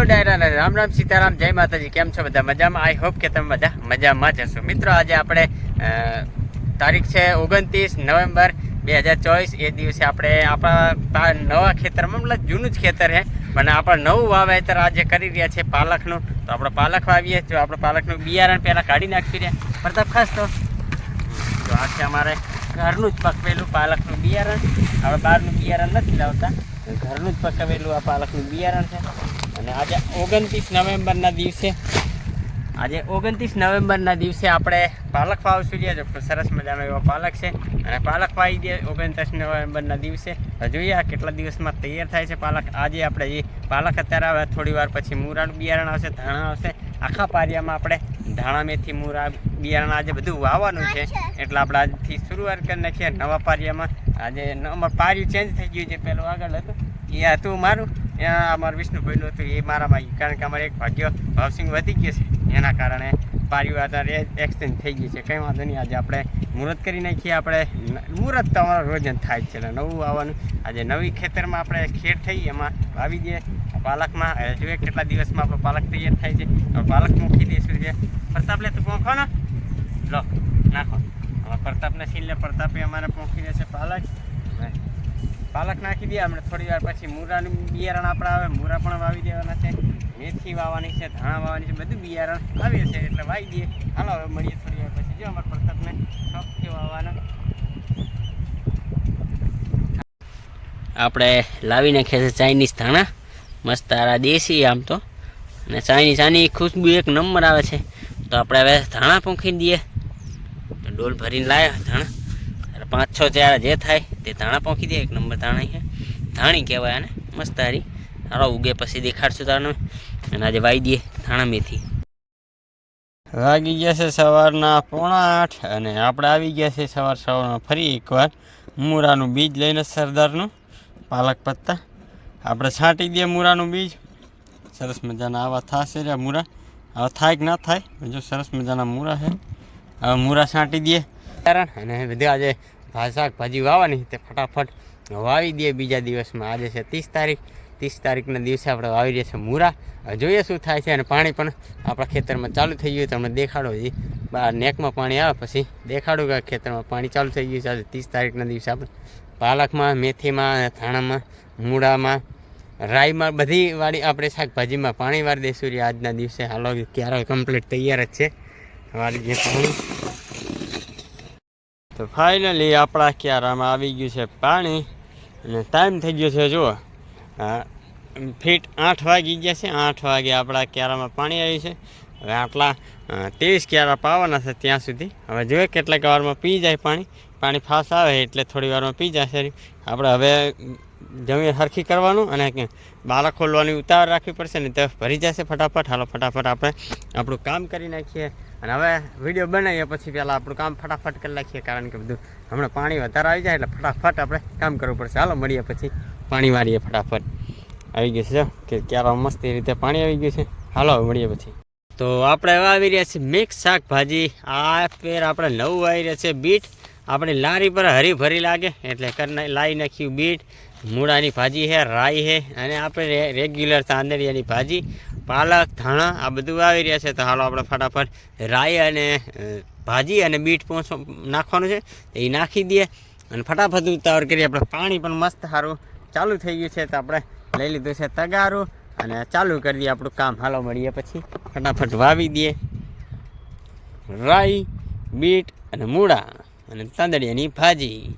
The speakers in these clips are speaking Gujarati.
હેલો ડાયરા રામ રામ સીતારામ. જય માતાજી. કેમ છો બધા? મજામાં? આઈ હોપ કે તમે બધા મજામાં જ હશો. મિત્રો, આજે આપણે તારીખ છે ઓગણત્રીસ નવેમ્બર બે હજાર ચોવીસ. એ દિવસે આપણે આપણા નવા ખેતરમાં, મતલબ જૂનું જ ખેતર છે. પણ આપણે નવું વાવેતર આજે કરી રહ્યા છે પાલકનું. તો આપણે પાલક વાવીએ. જો આપણે પાલકનું બિયારણ પહેલાં કાઢી નાખી રહ્યા પ્રતાપ ખાસ તો આ છે અમારે ઘરનું જ પકવેલું પાલકનું બિયારણ. આપણે બહારનું બિયારણ નથી લાવતા. ઘરનું જ પકવેલું આ પાલકનું બિયારણ છે. અને આજે ઓગણત્રીસ નવેમ્બરના દિવસે આજે ઓગણત્રીસ નવેમ્બરના દિવસે આપણે પાલક વાવશું જે સરસ મજાનો એવો પાલક છે. અને પાલક વાવી દે ઓગણત્રીસ નવેમ્બરના દિવસે. જોઈએ આ કેટલા દિવસમાં તૈયાર થાય છે પાલક. આજે આપણે એ પાલક અત્યારે આવે થોડી વાર પછી મૂરાનું બિયારણ આવશે ધાણા આવશે. આખા પારિયામાં આપણે ધાણા મેથી મૂરા બિયારણ આજે બધું વાવવાનું છે. એટલે આપણે આજથી શરૂઆત કરી નાખીએ. નવા પારિયામાં આજે અમારું પાર્યું ચેન્જ થઈ ગયું છે, પેલું આગળ હતું. એ હતું મારું ત્યાં અમારું વિષ્ણુભાઈનું હતું, એ મારામાં કારણ કે અમારે એક ભાગ્ય ભાવસિંગ વધી ગયો છે. એના કારણે પાર્યું અત્યારે એક્સચેન્જ થઈ ગયું છે. કંઈ વાંધો નહીં, આજે આપણે મુહૂર્ત કરી નાખીએ, આપણે મુહૂર્ત તો અમારું રોજ થાય છે, એટલે નવું આવવાનું. આજે નવી ખેતરમાં આપણે ખેડ થઈ, એમાં વાવી દઈએ. પાલકમાં જોઈએ કેટલા દિવસમાં આપણો પાલક તૈયાર થાય છે. પાલક મૂકી દઈશું છે પ્રતાપ લે, તો પોંખો ને લો, નાખો. પ્રતાપને સીલે પ્રતાપે અમારે પોંખી જશે પાલક. પાલક નાખી દઈએ આપણે થોડી વાર પછી મૂરાનું બિયારણ આપણે આવે મૂરા પણ વાવી દેવાના છે. મેથી વાવવાની છે ધાણા વાવવાની છે બધું બિયારણ આવે છે એટલે વાવી દઈએ. હાલો હવે મળીએ થોડી વાર પછી. જો અમારા પ્રતાપને શોખથી વાવવાના. આપણે લાવી નાખ્યા છે ચાઇનીઝ ધાણા. મસ્ત તારા દેશી આમ તો. અને ચાઇનીઝ આની ખુશ્બુ એક નંબર આવે છે. તો આપણે હવે ધાણા પોંખી દઈએ. ડોલ ભરીને લાવ્યા ધાણા. પાંચ, છ ચાર જે થાય તે ધાણા પોંખી દે, એક નંબર ધાણા છે ધાણી કહેવાય આને મસ્ત હારી હારો ઉગે પછી દેખાડશું તારને. અને આજે વાઈ દઈએ ધાણા મેથી. વાગી ગયા છે સવારના પોણા આઠ અને આપણે આવી ગયા છે સવાર સવારમાં ફરી એકવાર. મૂરાનું બીજ લઈને સરદારનું પાલક પત્તા. આપણે છાંટી દઈએ મૂરાનું બીજ. સરસ મજાના આવા થશે રે મૂરા. આવા થાય કે ના થાય જો સરસ મજાના મૂરા છે. હવે મૂરા છાંટી દઈએ. અને બધા આજે શાકભાજી વાવવાની તે ફટાફટ વાવી દઈએ બીજા દિવસમાં. આજે છે ત્રીસ તારીખ. ત્રીસ તારીખના દિવસે આપણે વાવી રહ્યા છીએ મૂરા. જોઈએ શું થાય છે અને પાણી પણ આપણા ખેતરમાં ચાલુ થઈ ગયું તમને દેખાડો એ બહાર નેકમાં પાણી આવે પછી દેખાડું કે ખેતરમાં પાણી ચાલુ થઈ ગયું છે. આજે ત્રીસ તારીખના દિવસે આપણે પાલકમાં, મેથીમાં થાણામાં મૂળામાં, રાઈમાં બધી વાળી આપણે શાકભાજીમાં પાણી વાળી દઈશું. આજના દિવસે હાલો ક્યારે કમ્પ્લીટ તૈયાર જ છે. વાળી જે પાણી તો ફાઇનલી આપણા ક્યારામાં આવી ગયું છે પાણી. અને ટાઈમ થઈ ગયો છે, જુઓ. ફીટ આઠ વાગી ગયા છે. આઠ વાગે આપણા ક્યારામાં પાણી આવ્યું છે. હવે આટલા ત્રીસ ક્યારા પાવાના છે ત્યાં સુધી. હવે જોઈએ કેટલાક વારમાં પી જાય પાણી. પાણી ફાસ્ટ આવે એટલે થોડી વારમાં પી જશે. આપણે હવે જમીન સરખી કરવાનું અને બાળક ખોલવાની ઉતાવળ રાખવી પડશે ને તે ભરી જશે ફટાફટ. હાલો, ફટાફટ આપણે આપણું કામ કરી નાખીએ અને હવે વીડિયો બનાવીએ પછી પહેલાં આપણું કામ ફટાફટ કરી નાખીએ કારણ કે બધું હમણાં પાણી વધારે આવી જાય એટલે ફટાફટ આપણે કામ કરવું પડશે. હાલો, મળીએ પછી. પાણી વારીએ ફટાફટ. આવી ગયું છે કે ક્યારે મસ્તી રીતે પાણી આવી ગયું છે. હાલો મળીએ પછી. તો આપણે એવા આવી રહ્યા છીએ મિક્સ શાકભાજી. આ ફેર આપણે નવું આવી રહ્યા છે બીટ. આપણી લારી પર હરી ભરી લાગે એટલે કરી લાવી નાખ્યું બીટ. મૂળાની ભાજી છે રાઈ છે અને આપણે રેગ્યુલર તાંદરિયાની ભાજી, પાલક, ધાણા, આ બધું આવી રહ્યા છે. તો હાલો આપણે ફટાફટ રાઈ અને ભાજી અને બીટ પોસો, નાખવાનું છે. એ નાખી દઈએ અને ફટાફટ ઉતાવળ કરીએ. આપણે પાણી પણ મસ્ત સારું ચાલુ થઈ ગયું છે. તો આપણે લઈ લીધું છે તગારું અને ચાલુ કરી દઈએ આપણું કામ. હાલો મળીએ પછી. ફટાફટ વાવી દઈએ. રાઈ બીટ અને મૂળા અને તાંદળિયાની ભાજી.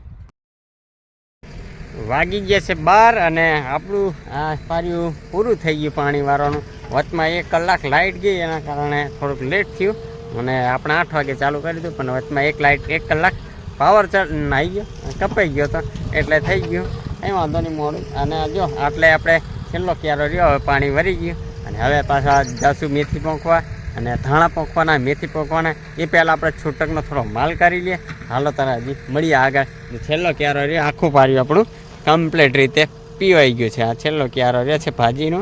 વાગી ગયા છે બાર અને આપણું આ પાર્યું પૂરું થઈ ગયું પાણી વાળવાનું વચમાં એક કલાક લાઇટ ગઈ, એના કારણે થોડુંક લેટ થયું. અને આપણે આઠ વાગે ચાલુ કરી દીધું, પણ વચમાં એક લાઇટ એક કલાક પાવર આવી ગયો, કપાઈ ગયો તો. એટલે થઈ ગયું. કંઈ વાંધો નહીં મોડું. અને જો, આટલે આપણે છેલ્લો ક્યારો રહ્યો, હવે પાણી વરી ગયું. અને હવે પાછા જાસુ મેથી પોંખવા. અને ધાણા પોંખવાના, મેથી પોંખવાના. એ પહેલાં આપણે છૂટકનો થોડો માલ કરી લઈએ. હાલો તારા હજી મળીએ આગળ. છેલ્લો ક્યારો રહ્યો, આખું પાર્યું આપણું. કમ્પ્લીટ રીતે પીવાઈ ગયું છે. આ છેલ્લો ક્યારો રહે છે ભાજીનો.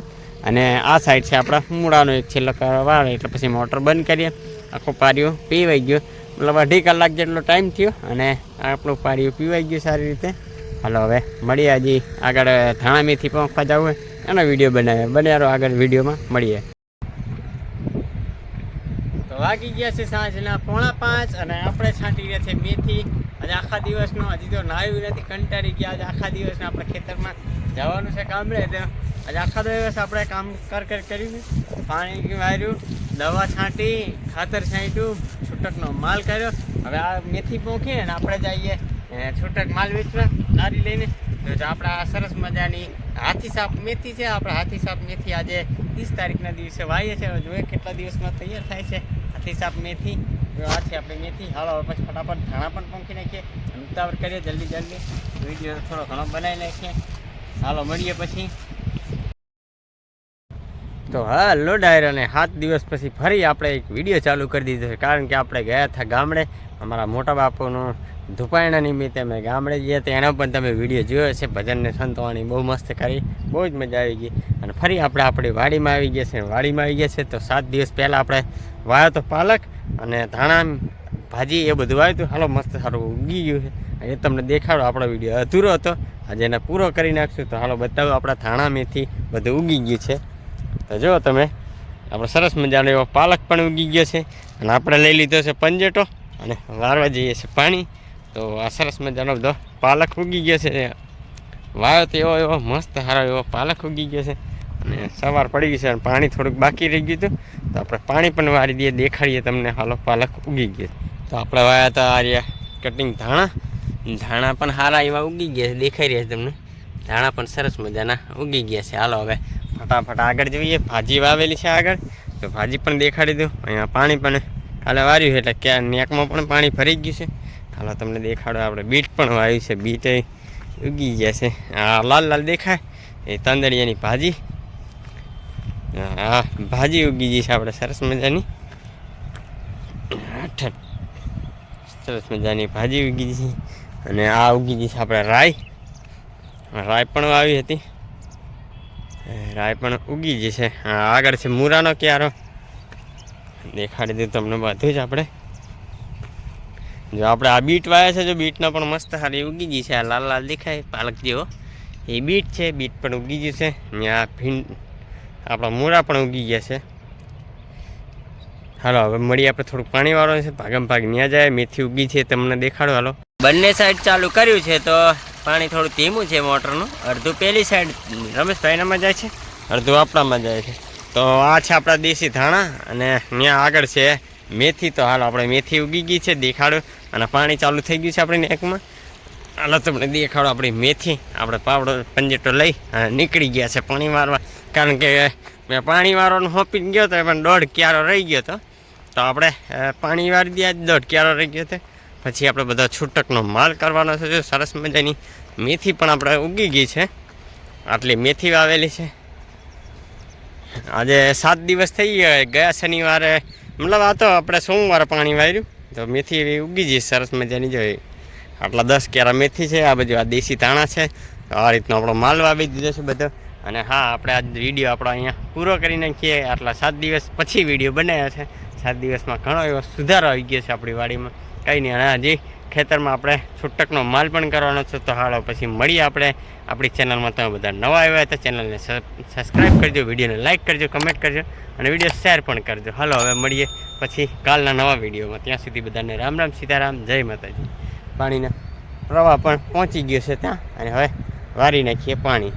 અને આ સાઈડ છે આપણા મૂળાનો એક છેલ્લો ક્યારો વાળે. એટલે પછી મોટર બંધ કરીએ. આખું પાર્યું પીવાઈ ગયું. મતલબ અઢી કલાક જેટલો ટાઈમ થયો અને આપણું પાર્યું પીવાઈ ગયું સારી રીતે. હાલો, હવે મળીએ હજી આગળ ધાણા મેથી પંખવા જવું હોય એનો વીડિયો બનાવ્યો બને આગળ વિડીયોમાં. મળીએ. વાગી ગયા છે સાંજના પોણા પાંચ અને આપણે છાંટી રહ્યા છે મેથી. આજે આખા દિવસનો, હજી તો નાયું નથી, કંટાળી ગયા. આજે આખા દિવસના આપણે ખેતરમાં જવાનું છે ગામડે તો આજે આખા દિવસ આપણે કામ કર કર કર્યું પાણી વાર્યું, દવા છાંટી, ખાતર છાંટ્યું, છૂટકનો માલ કર્યો. હવે આ મેથી પોખી ને આપણે જઈએ છૂટક માલ વેચવા લારી લઈને. તો આપણે આ સરસ મજાની હાથી સાપ મેથી છે. આપણે હાથી સાપ મેથી આજે ત્રીસ તારીખના દિવસે છીએ. હવે જોઈએ કેટલા દિવસમાં તૈયાર થાય છે. હાથી સાપ મેથી આ છે આપણે મેથી હાલો હવે પછી ફટાફટ ધાણા પણ પોંખી નાખીએ અને ઉતાવળ કરીએ જલ્દી જલ્દી. વીડિયો થોડો ઘણો બનાવી નાખીએ. હાલો, મળીએ પછી. તો હાલો ડાયર અને સાત દિવસ પછી ફરી આપણે એક વીડિયો ચાલુ કરી દીધો છે, કારણ કે આપણે ગયા હતા ગામડે. અમારા મોટા બાપુનું ધુપાયણા નિમિત્તે અમે ગામડે ગયા હતા એનો પણ તમે વીડિયો જોયો છે, ભજનને સંતવાણી બહુ મસ્ત કરી, બહુ જ મજા આવી ગઈ. અને ફરી આપણે આપણી વાડીમાં આવી ગયા છે, વાડીમાં આવી ગયા છે, તો સાત દિવસ પહેલાં આપણે વાયો તો પાલક અને ધાણા, ભાજી એ બધું વાવ્યું હતું. હાલો, મસ્ત સારું ઉગી ગયું છે. એ તમને દેખાડો, આપણો વીડિયો અધૂરો હતો. આજે એને પૂરો કરી નાખશું. તો હાલો, બતાવો આપણા ધાણા મેથી બધું ઉગી ગયું છે. તો જો તમે, આપણે સરસ મજાનો એવો પાલક પણ ઉગી ગયો છે. અને આપણે લઈ લીધો છે પંજેટો અને વારવા જઈએ છીએ પાણી. તો આ સરસ મજાનો બધો પાલક ઉગી ગયો છે. વાયો તો એવો એવો મસ્ત સારો એવો પાલક ઉગી ગયો છે. અને સવાર પડી ગઈ છે અને પાણી થોડુંક બાકી રહી ગયું હતું. તો આપણે પાણી પણ વારી દઈએ, દેખાડીએ તમને હાલો પાલક ઉગી ગયો તો આપણે વાયા હતા આર્યા કટિંગ ધાણા. ધાણા પણ સારા એવા ઉગી ગયા છે, દેખાઈ રહ્યા છે તમને. ધાણા પણ સરસ મજાના ઉગી ગયા છે. હાલો હવે ફટાફટ આગળ જોઈએ. ભાજી વાવેલી છે આગળ. તો ભાજી પણ દેખાડી દઉં. અહીંયા પાણી પણ કાલે વાર્યું એટલે ક્યાં નેકમાં પણ પાણી ભરી ગયું છે. હાલો તમને દેખાડો, આપણે બીટ પણ વાવ્યું છે. બીટ ઉગી ગયા છે. આ લાલ લાલ દેખાય. એ તાંદળિયાની ભાજી. હા, ભાજી ઉગી જઈ છે આપણે, સરસ મજાની. સરસ મજાની ભાજી ઉગી છે. અને આ ઉગી જઈ છે આપણે રાઈ. રાય પણ વાવી હતી. રાય પણ ઉગી જશે હા, આગળ છે મૂરાનો ક્યારો. દેખાડી દીધું તમને બધું જ આપણે. જો આપણે આ બીટ વાયા છે, જો બીટના પણ મસ્ત સારી ઉગી ગઈ છે. આ લાલ લાલ દેખાય, પાલક જેવો. એ બીટ છે, બીટ પણ ઉગી ગયું છે. અહીંયા ભીંડ આપણા મૂળા પણ ઉગી ગયા છે. હાલો હવે મળીએ આપણે થોડુંક પાણી વાળો છે ભાગમ ભાગ ત્યાં જાય મેથી ઉગી છે તમને દેખાડો હાલો. બંને સાઈડ ચાલુ કર્યું છે તો પાણી થોડું ધીમું છે મોટરનું. અડધું પેલી સાઈડ રમેશભાઈનામાં જાય છે? અડધું આપણામાં જાય છે. તો આ છે આપણા દેશી ધાણા અને ત્યાં આગળ છે મેથી. તો હાલ આપણે મેથી ઉગી ગઈ છે દેખાડો. અને પાણી ચાલુ થઈ ગયું છે આપણી નેકમાં. હાલો તમને દેખાડો આપણી મેથી. આપણે પાવડો, પંજેટો લઈ નીકળી ગયા છે પાણી મારવા. કારણ કે મેં પાણી મારવાનું હોપી ગયો હતો પણ દોઢ ક્યારો રહી ગયો હતો તો આપણે પાણી વારી દે દોઢ ક્યારો રહી ગયો હતો પછી આપણે બધા છૂટકનો માલ કરવાનો છે. સરસ મજાની મેથી પણ આપણે ઉગી ગઈ છે. આટલી મેથી વાવેલી છે. આજે સાત દિવસ થઈ ગયા ગયા શનિવારે, મતલબ આ તો આપણે સોમવારે પાણી વાર્યું. તો મેથી એવી ઉગી જઈ સરસ મજાની. જો આટલા દસ કેરા મેથી છે, આ બાજુ આ દેશી તાણા છે. આ રીતનો આપણો માલ વાવી દીધો છે બધો. અને હા, આપણે આ વીડિયો આપણો અહીંયા પૂરો કરી નાખીએ. આટલા સાત દિવસ પછી વીડિયો બનાવ્યો છે. સાત દિવસમાં ઘણો એવો સુધારો આવી ગયો છે આપણી વાડીમાં. કંઈ નહીં, અને હજી ખેતરમાં આપણે છૂટકનો માલ પણ કરવાનો છે. તો હાલો પછી મળીએ આપણે. આપણી ચેનલમાં તમે બધા નવા આવ્યા હતા ચેનલને સબસ્ક્રાઈબ કરજો વિડીયોને લાઇક કરજો કમેન્ટ કરજો, અને વીડિયો શેર પણ કરજો. હાલો, હવે મળીએ પછી કાલના નવા વિડીયોમાં ત્યાં સુધી બધાને રામ રામ, સીતારામ, જય માતાજી. પાણીના પ્રવાહ પણ પહોંચી ગયો છે ત્યાં. અને હવે વારી નાખીએ પાણી.